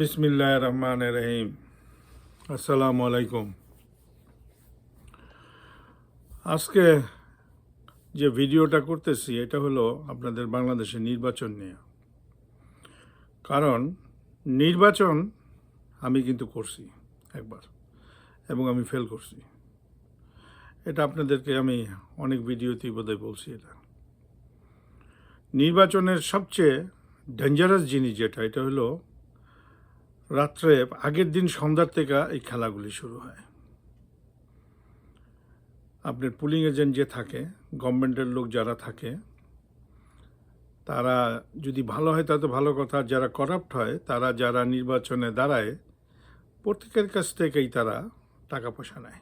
বিসমিল্লাহ রহমান রহিম। আসসালামু আলাইকুম আজকে যে ভিডিওটা করতেছি, এটা হলো আপনাদের বাংলাদেশের নির্বাচন নিয়ে। কারণ নির্বাচন আমি কিন্তু করছি একবার, এবং আমি ফেল করছি। এটা আপনাদেরকে আমি অনেক ভিডিওতেই বোধহয় বলছি এটা। নির্বাচনের সবচেয়ে ডেঞ্জারাস জিনিস যেটা, এটা হলো রাত্রে আগের দিন সন্ধ্যার থেকে এই খেলাগুলি শুরু হয়। আপনার পুলিং এজেন্ট যে থাকে, গভর্নমেন্টের লোক যারা থাকে, তারা যদি ভালো হয় তাতে ভালো কথা যারা করাপ্ট হয়, তারা যারা নির্বাচনে দাঁড়ায়, প্রত্যেকের কাছ থেকেই তারা টাকা পয়সা নেয়।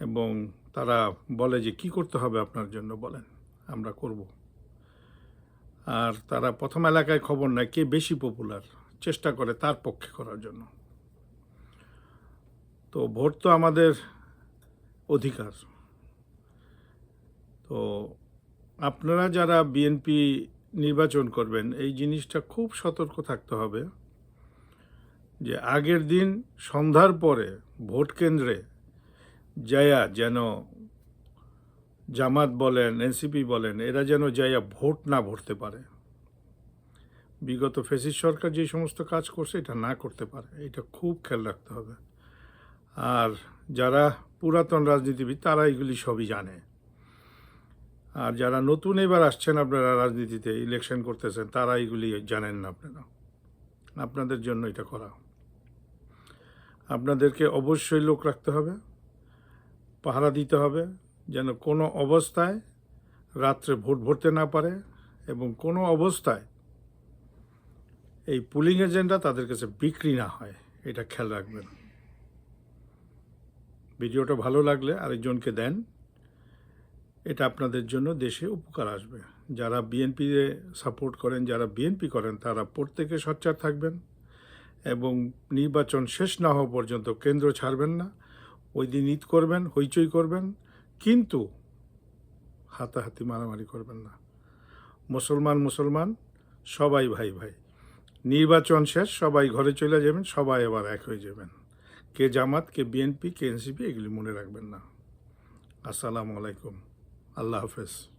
এবং তারা বলে যে, কি করতে হবে আপনার জন্য? বলেন, আমরা করব। আর তারা প্রথম এলাকায় খবর নেয় কে বেশি পপুলার চেষ্টা করে তার পক্ষে করার জন্য। তো ভোট তো আমাদের অধিকার। তো আপনারা যারা বিএনপি নির্বাচন করবেন, এই জিনিসটা খুব সতর্ক থাকতে হবে যে আগের দিন সন্ধ্যার পরে ভোট কেন্দ্রে যায়া যেন জামাত বলেন, এনসিপি বলেন, এরা যেন যাইয়া ভোট না ভরতে পারে। বিগত ফেসিস সরকার যে সমস্ত কাজ করছে, এটা না করতে পারে। এটা খুব খেয়াল রাখতে হবে। আর যারা পুরাতন রাজনীতিবিদ, তারা এগুলি সবই জানে। আর যারা নতুন এবার আসছেন আপনারা রাজনীতিতে ইলেকশন করতেছেন, তারা এগুলি জানেন না আপনারা। আপনাদের জন্য এটা করা। আপনাদেরকে অবশ্যই লোক রাখতে হবে, পাহারা দিতে হবে, যেন কোনো অবস্থায় রাত্রে ভোট ভরতে না পারে এবং কোনো অবস্থায় এই পুলিং এজেন্টরা তাদের কাছে বিক্রি না হয়, এটা খেয়াল রাখবেন। ভিডিওটা ভালো লাগলে আরেকজনকে দেন, এটা আপনাদের জন্য দেশে উপকার আসবে। যারা বিএনপিতে সাপোর্ট করেন, যারা বিএনপি করেন, তারা প্রত্যেকে সচ্চার থাকবেন এবং নির্বাচন শেষ না হওয়া পর্যন্ত কেন্দ্র ছাড়বেন না। ওই দিন ঈদ করবেন, হইচই করবেন, কিন্তু হাতাহাতি মারামারি করবেন না। মুসলমান মুসলমান, সবাই ভাই ভাই। নির্বাচন শেষ, সবাই ঘরে চলে যাবেন, সবাই আবার এক হয়ে যাবেন। কে জামাত, কে বিএনপি, কে এনসিপি, এগুলি মনে রাখবেন না। আসসালামু আলাইকুম। আল্লাহ হাফেজ।